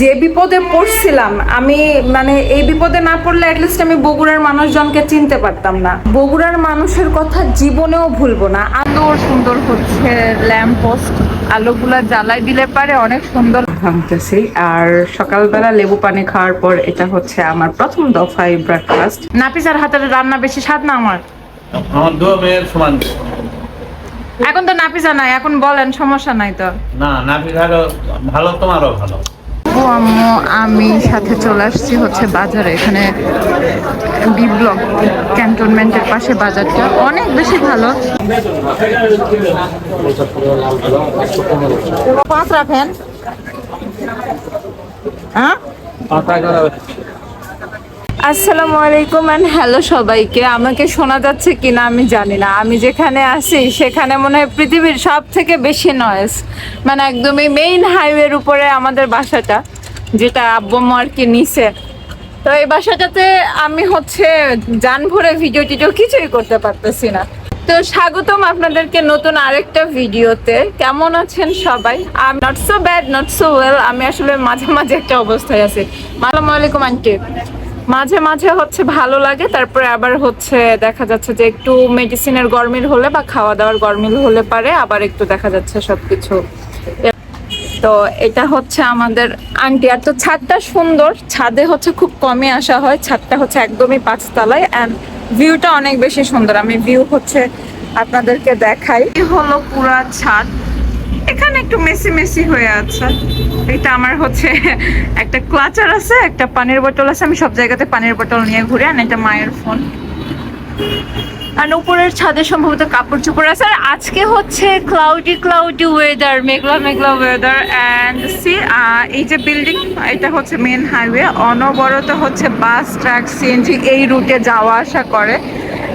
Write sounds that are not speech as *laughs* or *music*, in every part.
যে বিপদে পড়ছিলাম আমি মানে এই বিপদে না পড়লে অ্যাটলিস্ট আমি বগুড়ার মানুষজনকে চিনতে পারতাম না। বগুড়ার মানুষের কথা জীবনেও ভুলবো না। সুন্দর সুন্দর হচ্ছে ল্যাম্প পোস্ট আলোগুলা জ্বালাই দিলে পারে অনেক সুন্দর। ভাঙতেছি আর সকালবেলা লেবু পানি খাওয়ার পর এটা হচ্ছে আমার প্রথম দফায় ব্রেকফাস্ট নাপিসার হাতের রান্না বেশি স্বাদ না আমার? আমার দু মেয়ের সমান। এখন তো নাপিসা নাই এখন বলেন সমস্যা নাই তো। না ভালো ভালো তোমারও ভালো। ও আম্মু আমি সাথে চলে আসছি হচ্ছে বাজারে। এখানে বি ব্লক ক্যান্টনমেন্টের পাশে বাজারটা। অনেক বেশি ভালো। পাঁচ রাখেন। হ্যাঁ? আসসালামু আলাইকুম অ্যান্ড হ্যালো সবাইকে। আমাকে শোনা যাচ্ছে কিনা আমি জানি না। আমি যেখানে আছি, সেখানে মনে হয় পৃথিবীর সব থেকে বেশি নয়েস মানে একদমই মেইন হাইওয়ের উপরে আমাদের বাসাটা, যেটা আব্বম্মা আর কি নিচে তো এই বাসাটাতে আমি হচ্ছে যান ভরে ভিডিও টিডিও কিছুই করতে পারতেছি না। তো স্বাগতম আপনাদেরকে নতুন আরেকটা ভিডিওতে। কেমন আছেন সবাই? I not so bad not so well আমি আসলে মাঝে মাঝে একটা অবস্থায় আছি। আসসালামু আলাইকুম আন্টি মাঝে মাঝে হচ্ছে ভালো লাগে, তারপরে আবার হচ্ছে দেখা যাচ্ছে যে একটু মেডিসিনের গরমিল হলে বা খাওয়া দাওয়ার গরমিল হলে পারে, আবার একটু দেখা যাচ্ছে সবকিছু। তো এটা হচ্ছে আমাদের আন্টি। আর তো ছাদটা সুন্দর, ছাদে হচ্ছে খুব কমে আসা হয়, ছাদটা হচ্ছে একদমই পাঁচতলায় অ্যান্ড ভিউটা অনেক বেশি সুন্দর। আমি ভিউ হচ্ছে আপনাদেরকে দেখাই। হলো পুরা ছাদ। এখানে একটু মেসি মেসি হয়ে আছে। এটা আমার হচ্ছে *laughs* একটা ক্লাচার আছে, একটা পানির বোতল আছে। আমি সব জায়গাতে পানির বোতল নিয়ে ঘুরে আর এটা মায়ের ফোন। আর উপরের ছাদে সম্ভবত কাপড় চোপড় আছে। আর আজকে হচ্ছে ক্লাউডি ক্লাউডি ওয়েদার মেঘলা মেঘলা ওয়েদার অ্যান্ড সি এই যে বিল্ডিং এটা হচ্ছে মেন হাইওয়ে অনবরত হচ্ছে বাস ট্রাক সিএনজি এই রুটে যাওয়া আসা করে।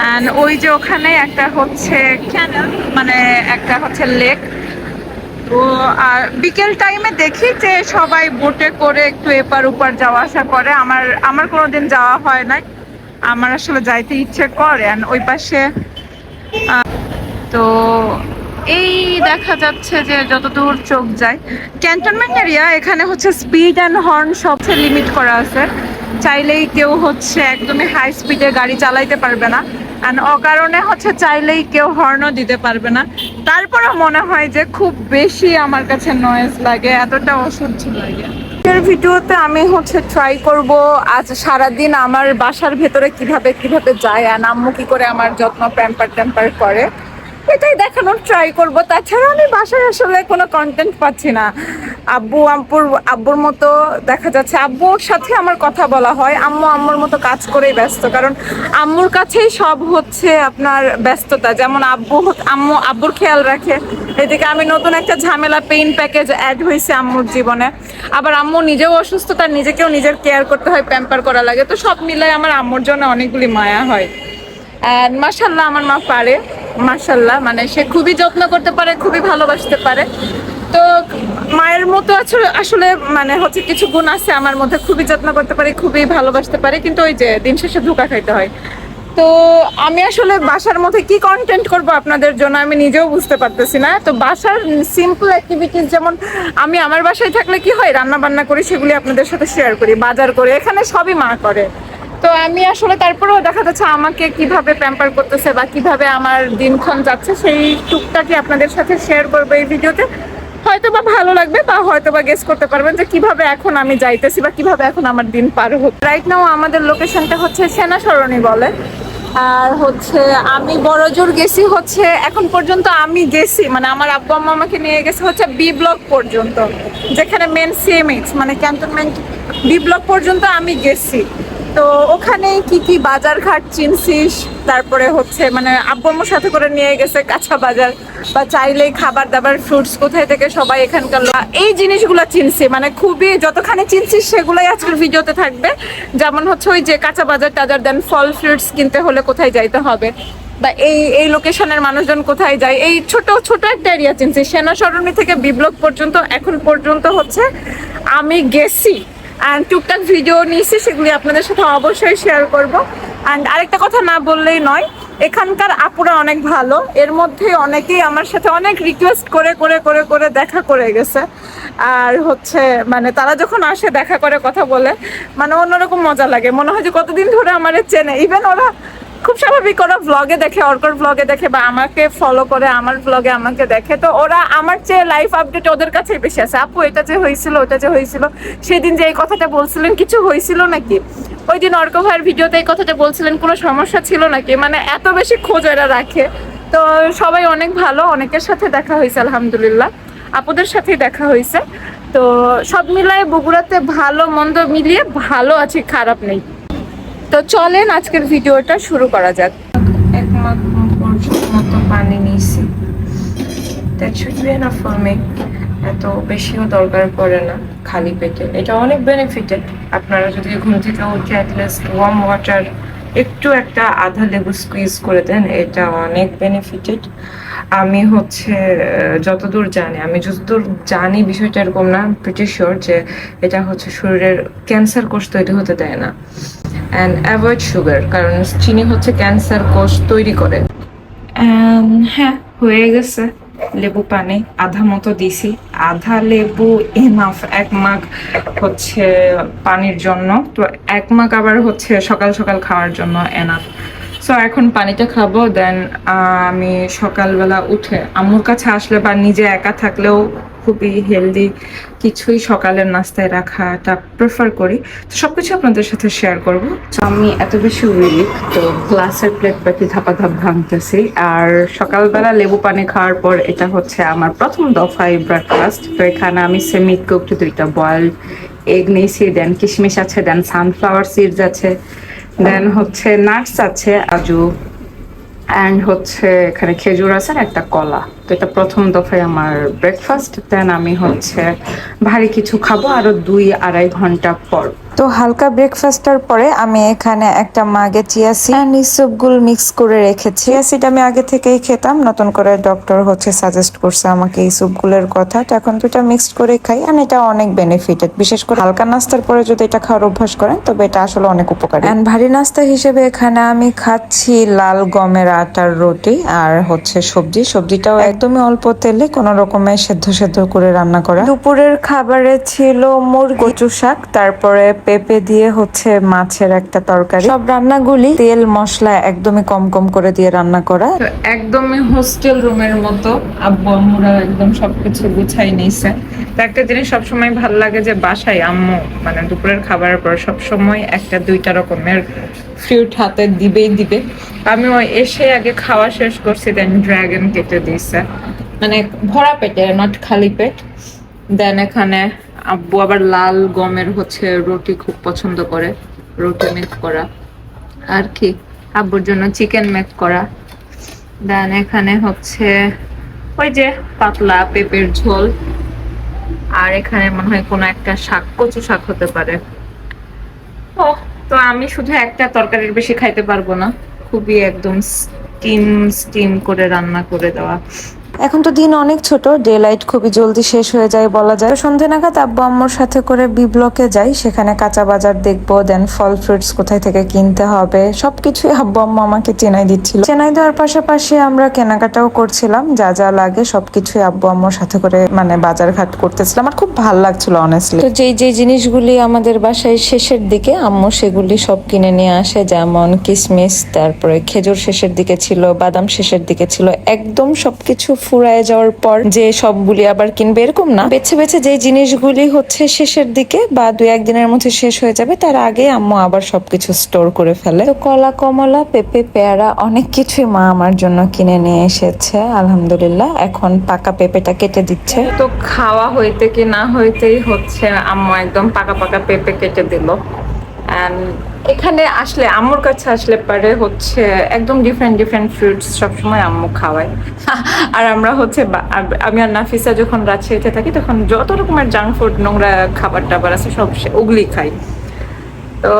অ্যান্ড ওই যে ওখানে একটা হচ্ছে ক্যানেল মানে একটা হচ্ছে লেক তো আর বিকেল টাইমে দেখি যে সবাই বোটে করে একটু এপার ওপার যাওয়া আসা করে। আমার আমার কোনোদিন যাওয়া হয় নাই। আমার আসলে যাইতে ইচ্ছে করে। ওই পাশে তো এই দেখা যাচ্ছে যে যতদূর চোখ যায় ক্যান্টনমেন্ট এরিয়া এখানে হচ্ছে স্পিড অ্যান্ড হর্ন সবচেয়ে লিমিট করা আছে। চাইলেই কেউ হচ্ছে একদমই হাই স্পিডে গাড়ি চালাইতে পারবে না। অ্যান্ড অকারণে হচ্ছে চাইলেই কেউ হর্নও দিতে পারবে না। তারপরে মনে হয় যে খুব বেশি আমার কাছে নয়েজ লাগে, এতটা অসহ্য লাগে। ভিডিওতে আমি হচ্ছে ট্রাই করব আজ সারাদিন আমার বাসার ভেতরে কীভাবে কীভাবে যায় আর আম্মু কি করে আমার যত্ন প্যাম্পার ট্যাম্পার করে। এটাই দেখানোর ট্রাই করব। তাছাড়া আমি বাসায় আসলে কোনো কন্টেন্ট পাচ্ছি না। আব্বু আব্বুর আব্বুর মতো দেখা যাচ্ছে। আব্বুর সাথে আমার কথা বলা হয়। আম্মু আম্মুর মতো কাজ করেই ব্যস্ত। কারণ আম্মুর কাছেই সব হচ্ছে আপনার ব্যস্ততা। যেমন আব্বু আম্মু, আব্বুর খেয়াল রাখে। এদিকে আমি নতুন একটা ঝামেলা পেইন প্যাকেজ অ্যাড হয়েছে আম্মুর জীবনে। আবার আম্মু নিজেও অসুস্থ, তার নিজেকেও নিজের কেয়ার করতে হয় প্যাম্পার করা লাগে। তো সব মিলাই আমার আম্মুর জন্য অনেকগুলি মায়া হয়। অ্যান্ড আমার মা পারে। মাশাল্লাহ মানে সে খুবই যত্ন করতে পারে, খুবই ভালোবাসতে পারে। তো মায়ের মতো আসলে মানে হচ্ছে কিছু গুণ আছে, আমার মধ্যে খুবই যত্ন করতে পারে, খুবই ভালোবাসতে পারে, কিন্তু ওই যে দিন শেষে ধোকা খাইতে হয়। তো আমি আসলে বাসার মধ্যে কি কন্টেন্ট করব আপনাদের জন্য আমি নিজেও বুঝতে পারতেছি না। তো বাসার সিম্পল অ্যাক্টিভিটিস যেমন আমি আমার বাসায় থাকলে কি হয় রান্না বান্না করি, সেগুলি আপনাদের সাথে শেয়ার করি, বাজার করি, এখানে সবই মা করে। তো আমি আসলে তারপরেও দেখা যাচ্ছে আমাকে কীভাবে প্যাম্পার করতেছে বা কীভাবে আমার দিনক্ষণ যাচ্ছে, সেই টুকটাকি আপনাদের সাথে শেয়ার করব এই ভিডিওতে। হয়তো বা ভালো লাগবে বা হয়তো বা গেস করতে পারবেন যে কীভাবে এখন আমি যাইতেছি বা কীভাবে এখন আমার দিন পার হোক। রাইট নাও আমাদের লোকেশনটা হচ্ছে সেনা সরণি বলে। আর হচ্ছে আমি বড়জোর গেছি হচ্ছে এখন পর্যন্ত আমি গেছি মানে আমার আব্বু আম্মা আমাকে নিয়ে গেছে হচ্ছে বি ব্লক পর্যন্ত, যেখানে মেন সিএমএক্স মানে ক্যান্টনমেন্ট বি ব্লক পর্যন্ত আমি গেছি। তো ওখানে কি কি বাজার ঘাট চিনছিস? তারপরে হচ্ছে মানে আব্বু আম্মুর সাথে করে নিয়ে গেছে কাঁচা বাজার। বা চাইলেই খাবার দাবার ফ্রুটস কোথায় থেকে সবাই এখানকার এই জিনিসগুলো চিনছি মানে খুবই যতখানি চিনছিস সেগুলোই আজকের ভিডিওতে থাকবে। যেমন হচ্ছে ওই যে কাঁচা বাজার টাজার দেন ফল ফ্রুটস কিনতে হলে কোথায় যাইতে হবে? বা এই এই লোকেশনের মানুষজন কোথায় যায়? এই ছোট ছোট একটা এরিয়া চিনছি। সেনা সরণি থেকে বিপ্লব পর্যন্ত, এখন পর্যন্ত হচ্ছে আমি গেছি। অ্যান্ড টুকটাক ভিডিও নিয়েছি, সেগুলি আপনাদের সাথে অবশ্যই শেয়ার করব। অ্যান্ড আরেকটা কথা না বললেই নয়, এখানকার আপুরা অনেক ভালো। এর মধ্যে অনেকেই আমার সাথে অনেক রিকোয়েস্ট করে করে করে করে দেখা করে গেছে। আর হচ্ছে মানে তারা যখন আসে, দেখা করে, কথা বলে মানে অন্যরকম মজা লাগে। মনে হয় যে কতদিন ধরে আমার চেনে। ইভেন ওরা খুব স্বাভাবিক, ওরা ব্লগে দেখে, অর্কর ভ্লগে দেখে বা আমাকে ফলো করে, আমার ব্লগে আমাকে দেখে। তো ওরা আমার চেয়ে লাইফ আপডেট ওদের কাছে বেশি আছে। আপু, এটা যে হয়েছিল, ওটা যে হয়েছিল, সেদিন যে এই কথাটা বলছিলেন, কিছু হয়েছিল নাকি? ওই দিন অর্ক ভাইয়ের ভিডিওতে এই কথাটা বলছিলেন, কোনো সমস্যা ছিল নাকি? মানে এত বেশি খোঁজ এরা রাখে। তো সবাই অনেক ভালো, অনেকের সাথে দেখা হয়েছে, আলহামদুলিল্লাহ। আপুদের সাথেই দেখা হয়েছে। তো সব মিলায়ে বগুড়াতে ভালো, মন্দ মিলিয়ে ভালো আছি, খারাপ নেই। তো চলেন আজকের ভিডিওটা শুরু করা যাক। এক মাস মতো পানি নিয়েছি। দ্যাট শুড বি এনাফ এত বেশিও দরকার পড়ে না খালি পেটে। এটা অনেক বেনিফিটেড আপনারা যদি ঘুম থেকে উঠে অ্যাটলিস্ট ওয়ার্ম ওয়াটার একটু একটা আধা লেবু স্কুইজ করে দেন, এটা অনেক বেনিফিটেড আমি হচ্ছে, যতদূর জানি, আমি যতদূর জানি বিষয়টা এরকম না প্রিটি যে এটা হচ্ছে শরীরের ক্যান্সার কোষ তৈরি হতে দেয় না। অ্যান্ড অ্যাভয়েড সুগার কারণ চিনি হচ্ছে ক্যান্সার কোষ তৈরি করে। হ্যাঁ হয়ে গেছে। লেবু পানি, আধা মতো দিছি। আধা লেবু এনাফ এক মাগ হচ্ছে পানির জন্য। তো এক মাগ আবার হচ্ছে সকাল সকাল খাওয়ার জন্য এনাফ সো এখন পানিটা খাব দেন আমি সকালবেলা উঠে, আম্মুর কাছে আসলে বা নিজে একা থাকলেও খুবই হেলদি কিছুই সকালের নাস্তায় রাখাটা প্রেফার করি। তো সবকিছু আপনাদের সাথে শেয়ার করব। তো আমি এত বেশি উইক তো গ্লাসের প্লেট প্রতি ধাপা ধাপ ভাঙতেছি। আর সকালবেলা লেবু পানি খাওয়ার পর এটা হচ্ছে আমার প্রথম দফায় ব্রেকফাস্ট তো এখানে আমি সেমি কুকড দুইটা বয়েলড এগ নিয়েছি দেন কিশমিশ আছে দেন সানফ্লাওয়ার সিডস আছে দেন হচ্ছে নাটস আছে, আজু অ্যান্ড হচ্ছে এখানে খেজুর আছে আর একটা কলা। তো এটা প্রথম দফায় আমার ব্রেকফাস্ট দেন আমি হচ্ছে ভারী কিছু খাব আরও দুই আড়াই ঘণ্টা পর। তো হালকা ব্রেকফাস্টের পরে আমি এখানে একটা মাগে চিয়া সিড আর নিসবগুল মিক্স করে রেখেছি। চিয়া সিড আমি আগে থেকেই খেতাম নতুন করে ডক্টর হচ্ছে সাজেস্ট করছে আমাকে এই স্যুপগুলোর কথা। তো এখন দুটা মিক্সড করে খাই আর এটা অনেক বেনিফিটেড বিশেষ করে হালকা নাস্তার পরে যদি এটা খাওয়ার অভ্যাস করেন তবে এটা আসলে অনেক উপকারী। এন্ড ভারী নাস্তা হিসেবে এখানে আমি খাচ্ছি লাল গমের আটার রুটি আর হচ্ছে সবজি। সবজিটাও একদমই অল্প তেলে কোনো রকমের সেদ্ধ সেদ্ধ করে রান্না করা। দুপুরের খাবারে ছিল মুরগি কচু শাক তারপরে পেঁপে দিয়ে হচ্ছে মাছের একটা তরকারি। সব রান্নাগুলি তেল মশলা একদমই কম কম করে দিয়ে রান্না করা। একদমই হোস্টেল রুমের মতো আব্বু আম্মুরা একদম সবকিছু গুছাই নিয়েছে তো একটা জিনিস সবসময় ভালো লাগে যে বাসায় আম্মু মানে দুপুরের খাবারের পর সবসময় একটা দুইটা রকমের ফ্রুট হাতে দিবেই দিবে। আমি ওই এসে আগে খাওয়া শেষ করছি দেন ড্রাগন কেটে দিয়েছে। মানে ভরা পেটে নট খালি পেট। দেন এখানে আব্বু আবার লাল গমের হচ্ছে রুটি খুব পছন্দ করে রুটি মেক করা। আর কি আব্বুর জন্য চিকেন মেক করা। দেন এখানে হচ্ছে ওই যে পাতলা পেঁপের ঝোল। আর এখানে মনে হয় কোনো একটা শাক কচু শাক হতে পারে। ও তো আমি শুধু একটা তরকারির বেশি খাইতে পারব না। খুবই একদম স্টিম স্টিম করে রান্না করে দেওয়া। এখন তো দিন অনেক ছোট ডে লাইট খুবই জলদি শেষ হয়ে যায় বলা যায়। সন্ধে নাগাদ আব্বু আম্মুর সাথে করে বি ব্লকে যাই, সেখানে কাঁচা বাজার দেখব দেন ফল ফ্রুটস কোথায় থেকে কিনতে হবে, সবকিছুই আব্বু আম্মু আমাকে চেনাই দিচ্ছিল। চেনাই দেওয়ার পাশাপাশি আমরা কেনাকাটাও করছিলাম, যা যা লাগে সবকিছুই আব্বু আম্মুর সাথে করে মানে বাজার ঘাট করতেছিলাম। আমার খুব ভালো লাগছিল অনেস্টলি তো যেই যেই জিনিসগুলি আমাদের বাসায় শেষের দিকে, আম্মু সেগুলি সব কিনে নিয়ে আসে, যেমন কিসমিস, তারপরে খেজুর শেষের দিকে ছিল, বাদাম শেষের দিকে ছিল, একদম সবকিছু ফুরায় যাওয়ার পর যে সবগুলি আবার কিনবে, এরকম না। বেছে বেছে যে জিনিসগুলি হচ্ছে শেষের দিকে বা দুই একদিনের মধ্যে শেষ হয়ে যাবে, তার আগে আম্মু আবার সবকিছু স্টোর করে ফেলে। তো কলা, কমলা, পেঁপে, পেয়ারা, অনেক কিছুই মা আমার জন্য কিনে নিয়ে এসেছে, আলহামদুলিল্লাহ। এখন পাকা পেঁপেটা কেটে দিচ্ছে। তো খাওয়া হইতে কি না হইতেই হচ্ছে, আম্মু একদম পাকা পাকা পেঁপে কেটে দিল। এখানে আসলে আম্মুর কাছে আসলে পারে হচ্ছে একদম ডিফারেন্ট ডিফারেন্ট ফ্রুটস সবসময় আম্মু খাওয়ায়। *laughs* আর আমরা হচ্ছে আমি আর নাফিসা যখন রাজশাহীতে থাকি তখন যত রকমের জাঙ্ক ফুড নোংরা খাবার টাবার আছে সব ওগুলি খাই। তো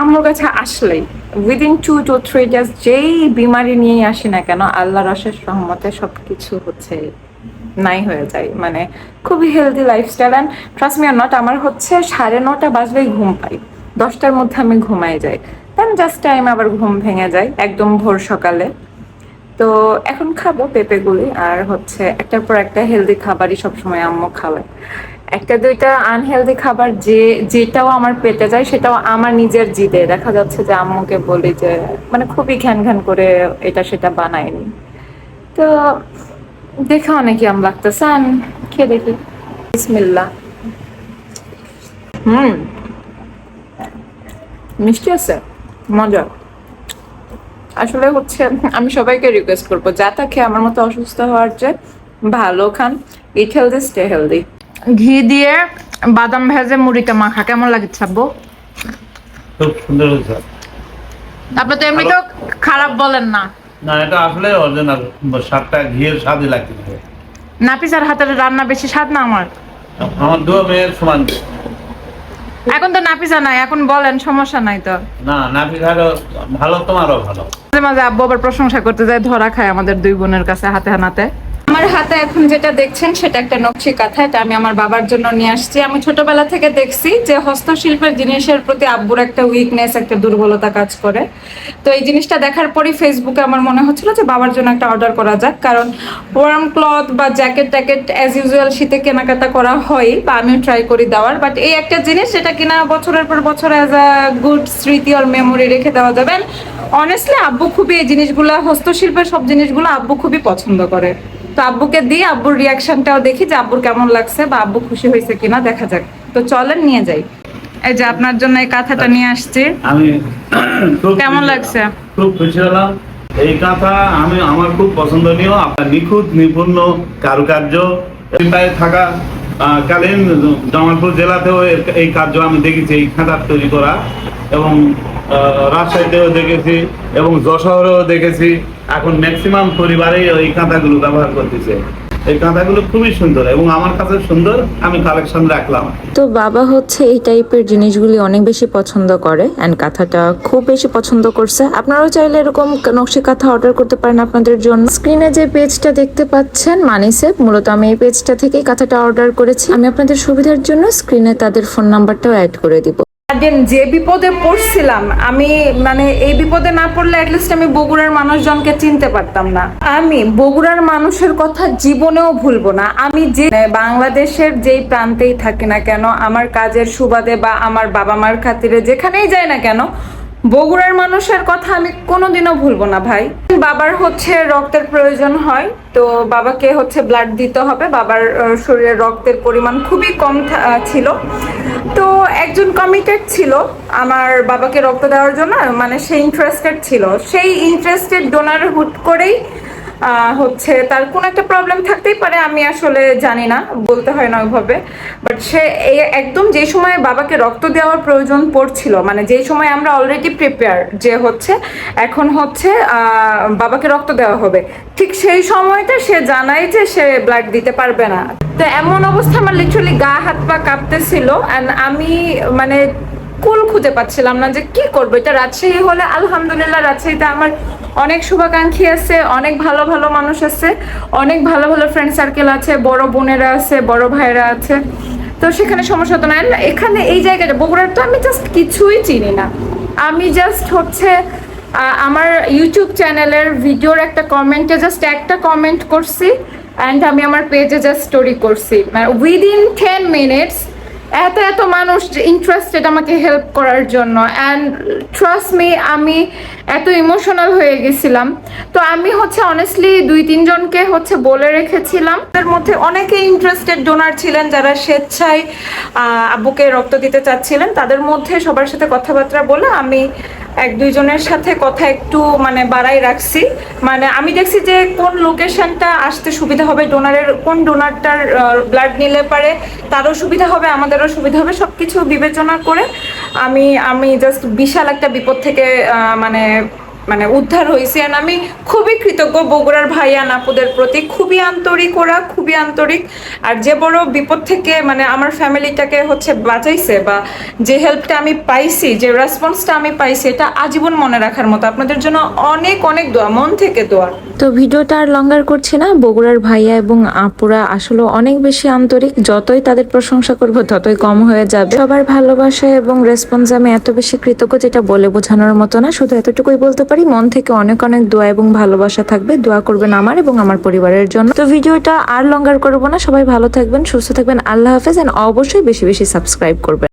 আম্মুর কাছে আসলেই within two two three days যেই বিমারি নিয়েই আসি না কেন আল্লাহর অশেষ সহমতে সব কিছু হচ্ছে নাই হয়ে যায়। মানে খুবই healthy lifestyle and trust me or not আমার হচ্ছে সাড়ে নটা বাজলেই ঘুম পাই দশটার মধ্যে আমি ঘুমাই যাই। দেন জাস্ট টাইম আবার ঘুম ভেঙে যায়, একদম ভোর সকালে। তো এখন খাব পেঁপেগুলি আর হচ্ছে একটার পর একটা হেলদি খাবারই সবসময় আম্মু খাওয়ায়। একটা দুইটা আনহেলদি খাবার যে, যেটাও আমার পেটে যায়, সেটাও আমার নিজের জিদে। দেখা যাচ্ছে যে আম্মুকে বলি যে মানে খুবই ঘ্যান ঘ্যান করে এটা সেটা বানায়নি। তো দেখে অনেক আম লাগতেছে? খেয়ে দেখি। বিসমিল্লা হুম। মিষ্টি আছে? মজা। আসলে হচ্ছে আমি সবাইকে রিকোয়েস্ট করব যা খেয়ে আমার মতো অসুস্থ হওয়ার চেয়ে ভালো খান ইট হেলদি স্টে হেলদি ঘি দিয়ে বাদাম ভেজে মুড়িটা মাখা কেমন লাগে ছাব্বো খুব সুন্দর হয়েছে। আপনি তো এমনি তো খারাপ বলেন না। না এটা আসলে অরিজিনাল স্বাদটা ঘিয়ের স্বাদই লাগতেছে নাপিসার হাতের রান্না বেশি স্বাদ না আমার? আমার দু মেয়ের সমান। এখন তো নাপিসা নাই এখন বলেন সমস্যা নাই তো। না নাপি ভালো ভালো তোমারও ভালো। মাঝে মাঝে আব্বু আবার প্রশংসা করতে যায় ধরা খায় আমাদের দুই বোনের কাছে হাতে হানাতে। হাতে এখন যেটা দেখছেন, সেটা একটা নকশি কাঁথা, এটা আমি আমার বাবার জন্য নিয়ে আসছি। আমি ছোটবেলা থেকে দেখছি যে হস্তশিল্পের জিনিসের প্রতি আব্বুর একটা উইকনেস একটা দুর্বলতা কাজ করে। তো এই জিনিসটা দেখার পরই ফেসবুকে আমার মনে হচ্ছিল যে বাবার জন্য একটা অর্ডার করা যাক। কারণ ওয়ার্ম ক্লথ বা জ্যাকেট ট্যাকেট অ্যাজ ইউজুয়াল শীতে কেনাকাটা করা হয় বা আমিও ট্রাই করি দেওয়ার। বাট এই একটা জিনিস যেটা কিনা বছরের পর বছর অ্যাজ আ গুড স্মৃতি আর মেমোরি রেখে দেওয়া যাবে। অনেস্টলি আব্বু খুবই এই জিনিসগুলো, হস্তশিল্পের সব জিনিসগুলো আব্বু খুবই পছন্দ করে। তো আব্বুকে দিয়ে আব্বুর রিয়াকশনটাও দেখি যে আব্বুর কেমন লাগছে বা আব্বু খুশি হয়েছে কিনা দেখা যাক। তো চলেন নিয়ে যাই। এই যে আপনার জন্য এই কাঁথাটা নিয়ে আসছি। আমি কেমন লাগছে? খুব খুশি হলাম। এই কাঁথা আমি আমার খুব পছন্দনীয় আপনার নিখুঁত নিপুণ কারুকার্য। থাকা কালীন জামালপুর জেলাতেও এই কার্য আমি দেখেছি, এই খাঁদার তৈরি করা এবং রাজশাহীতেও দেখেছি এবং যশোরেও দেখেছি। এখন ম্যাক্সিমাম পরিবারেই ওই কাঁথাগুলো ব্যবহার করতেছে। এই কাঁথাগুলো খুবই সুন্দর এবং আমার কাছে সুন্দর, আমি কালেকশন রাখলাম। তো বাবা হচ্ছে এই টাইপের জিনিসগুলি অনেক বেশি পছন্দ করে অ্যান্ড কাঁথাটা খুব বেশি পছন্দ করছে। আপনারাও চাইলে এরকম নকশি কাঁথা অর্ডার করতে পারেন আপনাদের জন্য। স্ক্রিনে যে পেজটা দেখতে পাচ্ছেন মানিসেপ মূলত আমি এই পেজটা থেকেই কাঁথাটা অর্ডার করেছি। আমি আপনাদের সুবিধার জন্য স্ক্রিনে তাদের ফোন নাম্বারটাও অ্যাড করে দিব। দেন যে বিপদে পড়ছিলাম, আমি মানে এই বিপদে না পড়লে অ্যাটলিস্ট আমি বগুড়ার মানুষজনকে চিনতে পারতাম না। আমি বগুড়ার মানুষের কথা জীবনেও ভুলবো না। আমি যে বাংলাদেশের যেই প্রান্তেই থাকি না কেন, আমার কাজের সুবাদে বা আমার বাবা মার খাতিরে যেখানেই যাই না কেন, বগুড়ার মানুষের কথা আমি কোনোদিনও ভুলবো না ভাই। বাবার হচ্ছে রক্তের প্রয়োজন হয়, তো বাবাকে হচ্ছে ব্লাড দিতে হবে। বাবার শরীরে রক্তের পরিমাণ খুবই কম ছিল। তো একজন কমিটেড ছিল আমার বাবাকে রক্ত দেওয়ার জন্য মানে সে ইন্টারেস্টেড ছিল। সেই ইন্টারেস্টেড ডোনার হুট করেই হচ্ছে তার কোন একটা প্রবলেম থাকতেই পারে, আমি আসলে জানি না, বলতে হয় না ওইভাবে বাট সে একদম যে সময় বাবাকে রক্ত দেওয়ার প্রয়োজন পড়ছিল মানে যেই সময় আমরা অলরেডি প্রিপেয়ার যে হচ্ছে, এখন হচ্ছে বাবাকে রক্ত দেওয়া হবে, ঠিক সেই সময়টা সে জানায় যে সে ব্লাড দিতে পারবে না। তো এমন অবস্থা আমার লিটারালি গা, হাত, পা কাঁপতেছিল অ্যান্ড আমি মানে কুল খুঁজে পাচ্ছিলাম না যে কি করব, এটা রাজশাহী হলে আলহামদুলিল্লাহ রাজশাহীতে আমার অনেক শুভাকাঙ্ক্ষী আছে, অনেক ভালো ভালো মানুষ আছে, অনেক ভালো ভালো ফ্রেন্ড সার্কেল আছে, বড় বোনেরা আছে, বড় ভাইরা আছে। তো সেখানে সমস্যা তো না। এখানে এই জায়গাটা, বগুড়ার তো আমি জাস্ট কিছুই চিনি না। আমি জাস্ট হচ্ছে আমার ইউটিউব চ্যানেলের ভিডিওর একটা কমেন্টে জাস্ট একটা কমেন্ট করছি অ্যান্ড আমি আমার পেজে জাস্ট স্টোরি করছি। মানে উইদিন টেন মিনিটস এত এত মানুষ ইন্টারেস্টেড আমাকে হেল্প করার জন্য। অ্যান্ড ট্রাস্ট মি আমি এত ইমোশনাল হয়ে গেছিলাম। তো আমি হচ্ছে অনেস্টলি দুই তিনজনকে হচ্ছে বলে রেখেছিলাম। তার মধ্যে অনেকে ইন্টারেস্টেড ডোনার ছিলেন যারা স্বেচ্ছায় আব্বুকে রক্ত দিতে চাচ্ছিলেন। তাদের মধ্যে সবার সাথে কথাবার্তা বলে আমি এক দুইজনের সাথে কথা একটু মানে বাড়াই রাখছি। মানে আমি দেখছি যে কোন লোকেশনটা আসতে সুবিধা হবে, ডোনারের, কোন ডোনারটার ব্লাড নিলে পারে, তারও সুবিধা হবে, আমাদেরও সুবিধা হবে সব কিছু বিবেচনা করে আমি আমি জাস্ট বিশাল একটা বিপদ থেকে মানে মানে উদ্ধার হয়েছি। আর আমি খুবই কৃতজ্ঞ বগুড়ার ভাইয়া নাপুদের প্রতি। খুবই আন্তরিক ওরা, খুবই আন্তরিক। আর যে বড় বিপদ থেকে মানে আমার ফ্যামিলিটাকে হচ্ছে বাঁচাইছে বা যে হেল্পটা আমি পাইছি, যে রেসপন্সটা আমি পাইছি, এটা আজীবন মনে রাখার মতো। আপনাদের জন্য অনেক অনেক দোয়া, মন থেকে দোয়া। তো ভিডিওটা আর লঙ্গার করছি না। বগুড়ার ভাইয়া এবং আপুরা আসলে অনেক বেশি আন্তরিক। যতই তাদের প্রশংসা করব, ততই কম হয়ে যাবে। সবার ভালোবাসা এবং রেসপন্স আমি এত বেশি কৃতজ্ঞ যেটা বলে বোঝানোর মতো না। শুধু এতটুকুই বলতে পারি মন থেকে অনেক অনেক দোয়া এবং ভালোবাসা থাকবে। দোয়া করবেন আমার এবং আমার পরিবারের জন্য। তো ভিডিওটা আর লঙ্গার করব না। সবাই ভালো থাকবেন, সুস্থ থাকবেন। আল্লাহ হাফেজ অ্যান্ড অবশ্যই বেশি বেশি সাবস্ক্রাইব করবেন।